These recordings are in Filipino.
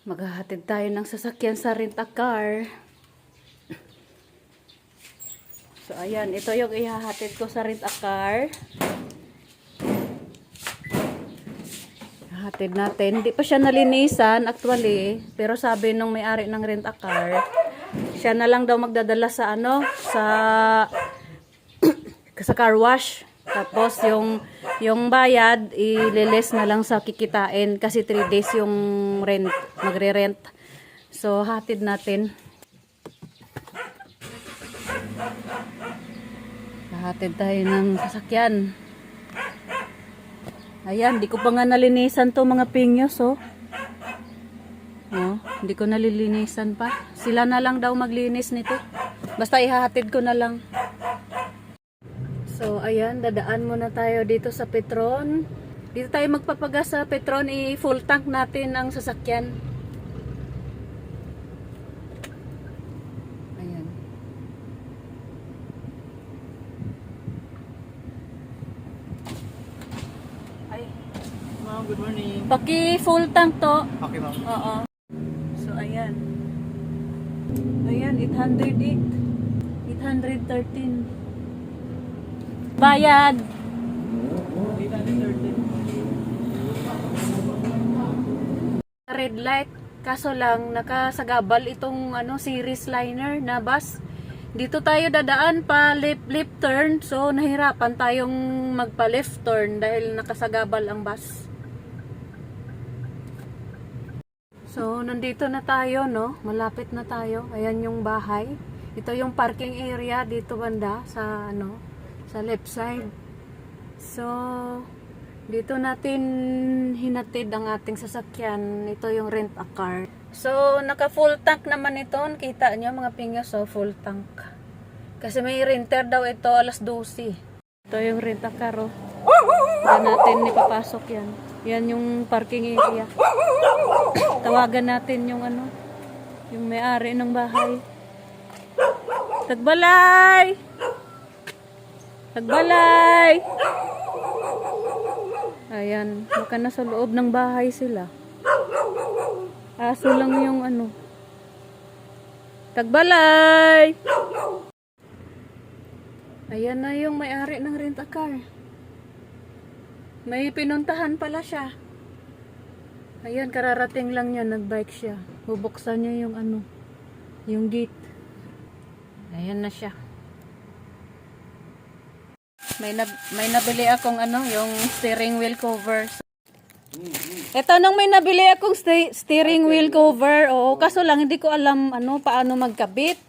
Maghahatid tayo ng sasakyan sa rent-a-car. So, ayan. Ito yung ihahatid ko sa rent-a-car. Hatid natin. Hindi pa siya nalinisan actually. Pero sabi nung may-ari ng rent-a-car, siya na lang daw magdadala sa ano, sa sa car wash. Tapos yung yung bayad ililis na lang sa kikitain kasi 3 days yung rent, magre-rent. So hatid natin. Hatid tayo ng sasakyan. Ayan, di ko pa nga nalinisan to mga pinyos, oh. Oh, hindi ko nalilinisan pa. Sila na lang daw maglinis nito. Basta ihahatid ko na lang. So, ayan, dadaan muna tayo dito sa Petron. Dito tayo magpapagas sa Petron, i-full tank natin ang sasakyan. Ayan. Ay, Ma'am, good morning. paki full tank to. Okay, ma'am. Oo. So, ayan. Ayan, 808. 813. Bayad. 813. Red light. Kaso lang, nakasagabal itong ano, series liner na bus. Dito tayo dadaan pa left, left turn. So, nahirapan tayong magpa left turn dahil nakasagabal ang bus. So, nandito na tayo, no? Malapit na tayo. Ayan yung bahay. Ito yung parking area dito banda sa ano, sa left side. So, dito natin hinatid ang ating sasakyan. Ito yung rent a car. So, naka full tank naman ito. Kita nyo mga pingyo, so full tank. Kasi may renter daw ito alas 12. Ito yung rent a car, oh. Diyan natin ipapasok yan. Yan yung parking area. Tawagan natin yung ano, yung may-ari ng bahay. Tagbalay! Tagbalay! Ayan, baka nasa loob ng bahay sila. Aso lang yung ano. Tagbalay! Ayan na yung may-ari ng rent-a-car. May pinuntahan pala siya. Ayan, kararating lang niya, nagbike siya. Bubuksan niya yung ano, yung gate. Ayan na siya. May, nab may nabili akong ano, yung steering wheel cover. Ito nang may nabili akong ste- steering wheel cover. Oo, kaso lang hindi ko alam ano paano magkabit.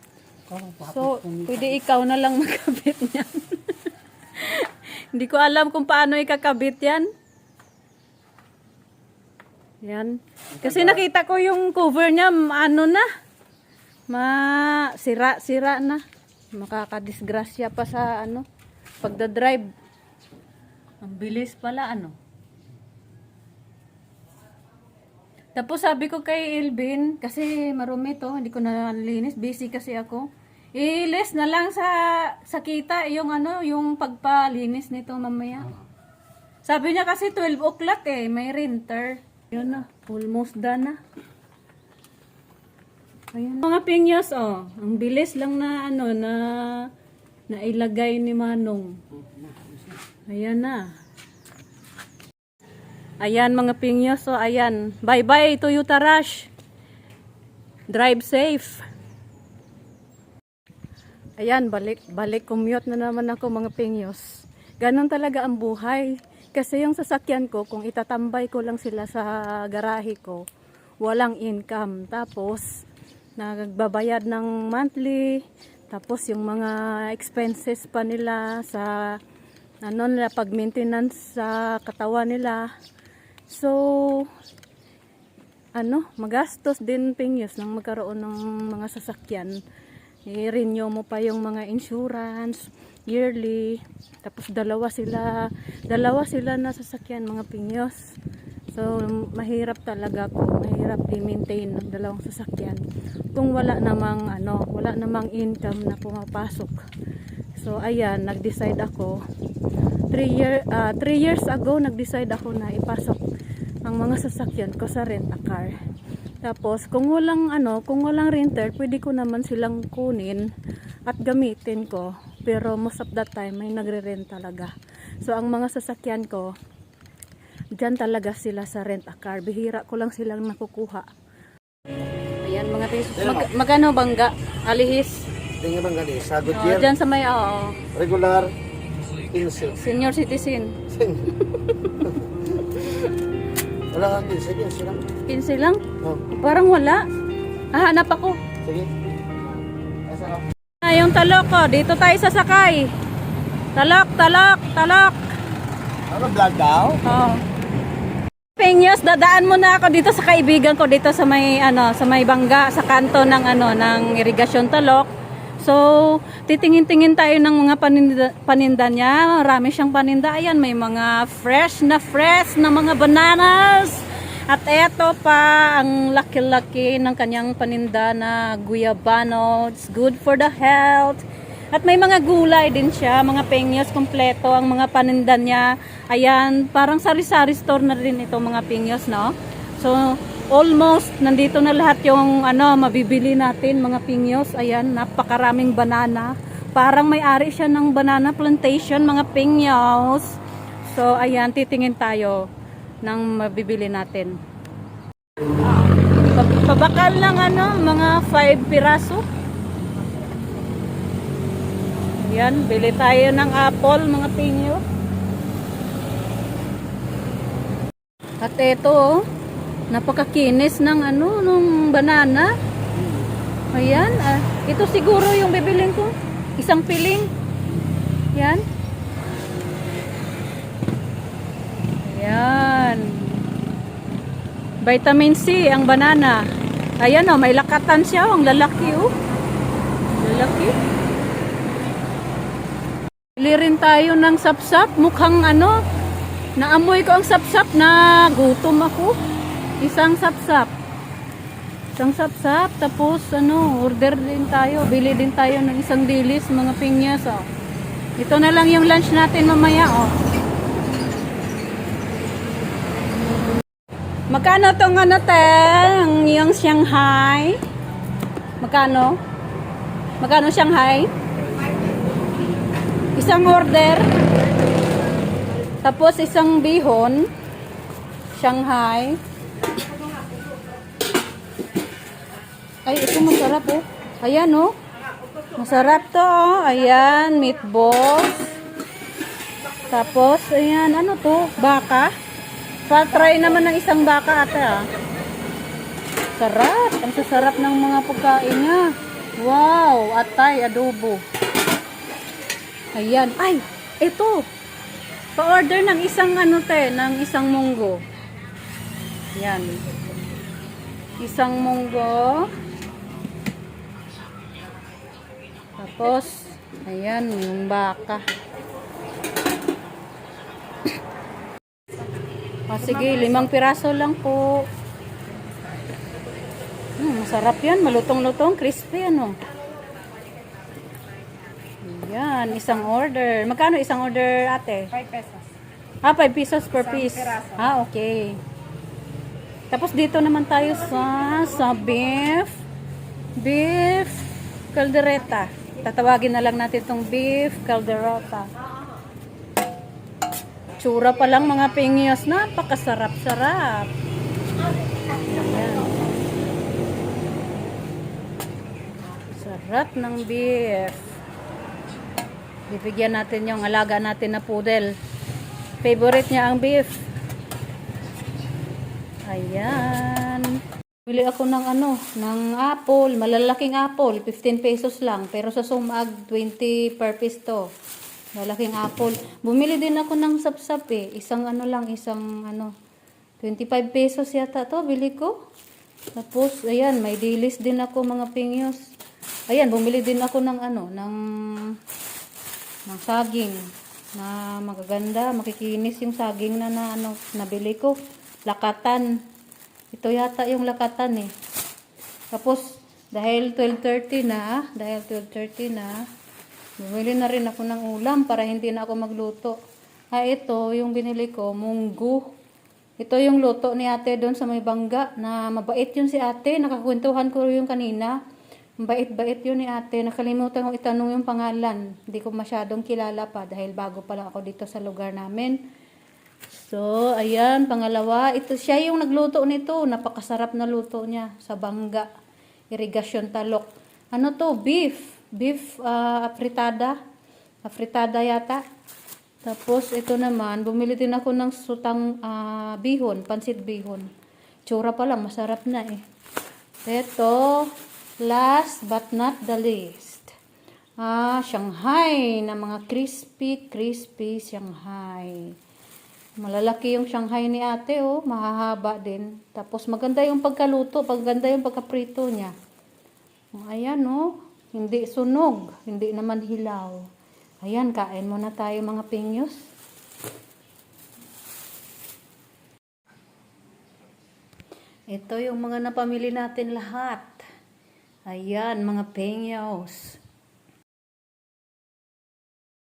So, pwede ikaw na lang magkabit niyan. hindi ko alam kung paano ikakabit yan. Yan. Kasi nakita ko yung cover niya, ano na. Ma sira-sira na. Makakadisgrasya pa sa ano, pagda-drive. Ang bilis pala ano. Tapos sabi ko kay Elvin, kasi marumi to, hindi ko na nalinis, busy kasi ako. Ilis na lang sa sa kita yung ano, yung pagpalinis nito mamaya. Sabi niya kasi 12 o'clock eh, may renter. Yun na, almost done na. Ayan. Mga pinyas, oh. Ang bilis lang na, ano, na, na ilagay ni Manong. Ayan na. Ayan, mga pinyas, oh. Ayan. Bye-bye, Toyota Rush. Drive safe. Ayan, balik, balik, commute na naman ako, mga pinyos. Ganon talaga ang buhay. Kasi yung sasakyan ko, kung itatambay ko lang sila sa garahe ko, walang income. Tapos, nagbabayad ng monthly, tapos yung mga expenses pa nila sa ano nila pag maintenance sa katawan nila. So ano, magastos din pinyos nang magkaroon ng mga sasakyan. I-renew mo pa yung mga insurance yearly. Tapos dalawa sila, dalawa sila na sasakyan mga pinyos. So, mahirap talaga ko, mahirap i-maintain ng dalawang sasakyan. Kung wala namang, ano, wala namang income na pumapasok. So, ayan, nag-decide ako. 3 year, ah, three years ago, nag-decide ako na ipasok ang mga sasakyan ko sa rent-a-car. Tapos, kung walang ano, kung walang renter, pwede ko naman silang kunin at gamitin ko. Pero most of the time, may nagre-rent talaga. So, ang mga sasakyan ko, dyan talaga sila sa rent a car. Bihira ko lang silang nakukuha. Ayan, mga pesos. Mag, magano bangga? Alihis. Tingnan bang gali? Sa Oh, Goodyear, dyan sa may, oo, regular, 15. senior citizen. Wala nga 15, sige, sige. 15 lang? Oh, Parang wala. Ah, hanap ako. sige. Asa ka? Ah, yung talok ko. Dito tayo sasakay. Talok, talok, talok. Ano, vlog daw? Oh. Penyos, dadaan muna ako dito sa kaibigan ko dito sa may ano, sa may bangga sa kanto ng ano ng irigasyon talok. So, titingin-tingin tayo ng mga paninda, paninda niya. Marami siyang paninda. Ayan, may mga fresh na fresh na mga bananas. At eto pa, ang laki-laki ng kanyang paninda na guyabano. It's good for the health. At may mga gulay din siya, mga penyos kompleto ang mga paninda niya. Ayan, parang sari-sari store na rin ito mga penyos, no? So, almost nandito na lahat yung ano, mabibili natin mga penyos. Ayan, napakaraming banana. Parang may-ari siya ng banana plantation, mga penyos. So, ayan, titingin tayo ng mabibili natin. Pa- Pabakal lang ano, mga 5 piraso. Yan, bili tayo ng apple, mga pinyo. At ito, oh, napakakinis ng ano, nung banana. Ayan, ah, ito siguro yung bibiling ko. Isang piling. Yan. Ayan. Vitamin C, ang banana. Ayan oh, may lakatan siya. Ang lalaki oh. Lalaki. Bili rin tayo ng sapsap. Mukhang ano, naamoy ko ang sapsap na gutom ako. Isang sapsap. Isang sapsap. Tapos ano, order din tayo. Bili din tayo ng isang dilis, mga pinyas oh. Ito na lang yung lunch natin mamaya oh. Magkano tong ano te? Ang yung Shanghai? Magkano? Magkano Shanghai? Isang order. Tapos isang bihon. Shanghai. Ay, ito masarap oh. Ayan oh. Masarap to oh. Ayan, meatballs. Tapos, ayan, ano to? Baka. Pa-try naman ng isang baka ate ah. Sarap. Ang sasarap ng mga pagkain niya. Wow. Atay, adobo. Ayan. Ay, ito. Pa-order ng isang ano te, ng isang munggo. Yan. Isang munggo. Tapos, ayan, yung baka. O sige, limang piraso lang po. Hmm, masarap yan. Malutong-lutong. Crispy ano. Yan, isang order. Magkano isang order ate? 5 pesos. Ah, 5 pesos per Isang piece. piraso. Ah, okay. Tapos dito naman tayo sa sa beef. Beef caldereta. Tatawagin na lang natin itong beef caldereta. Tsura pa lang mga pingyos. Napakasarap-sarap. Ayan. Sarap ng beef. Bibigyan natin yung alaga natin na poodle. Favorite niya ang beef. Ayan. Bili ako ng ano, ng apple, malalaking apple, 15 pesos lang. Pero sa Sumag, 20 per piece to. Malaking apple. Bumili din ako ng sapsap eh. Isang ano lang, isang ano, 25 pesos yata to, bili ko. Tapos, ayan, may dilis din ako mga pingyos. Ayan, bumili din ako ng ano, ng ng saging na magaganda, makikinis yung saging na, na ano, nabili ko. Lakatan. Ito yata yung lakatan eh. Tapos, dahil 12.30 na, dahil 12.30 na, bumili na rin ako ng ulam para hindi na ako magluto. Ah, ito, yung binili ko, munggo. Ito yung luto ni ate doon sa may bangga na mabait yun si ate. Nakakwentuhan ko yung kanina. Mabait-bait yun ni ate. Nakalimutan ko itanong yung pangalan. Hindi ko masyadong kilala pa dahil bago pa lang ako dito sa lugar namin. So, ayan, pangalawa. Ito siya yung nagluto nito. Napakasarap na luto niya sa bangga. Irrigation talok. Ano to? Beef. Beef ah, afritada. Afritada yata. Tapos, ito naman, bumili din ako ng sutang ah, bihon, pansit bihon. Tsura pa lang, masarap na eh. Ito, last but not the least. Ah, Shanghai na mga crispy, crispy Shanghai. Malalaki yung Shanghai ni ate, oh. Mahahaba din. Tapos maganda yung pagkaluto, pagganda yung pagkaprito niya. Ayan, oh. Hindi sunog, hindi naman hilaw. Ayan, kain muna tayo mga pinyos. Ito yung mga napamili natin lahat. Ayan, mga penyos.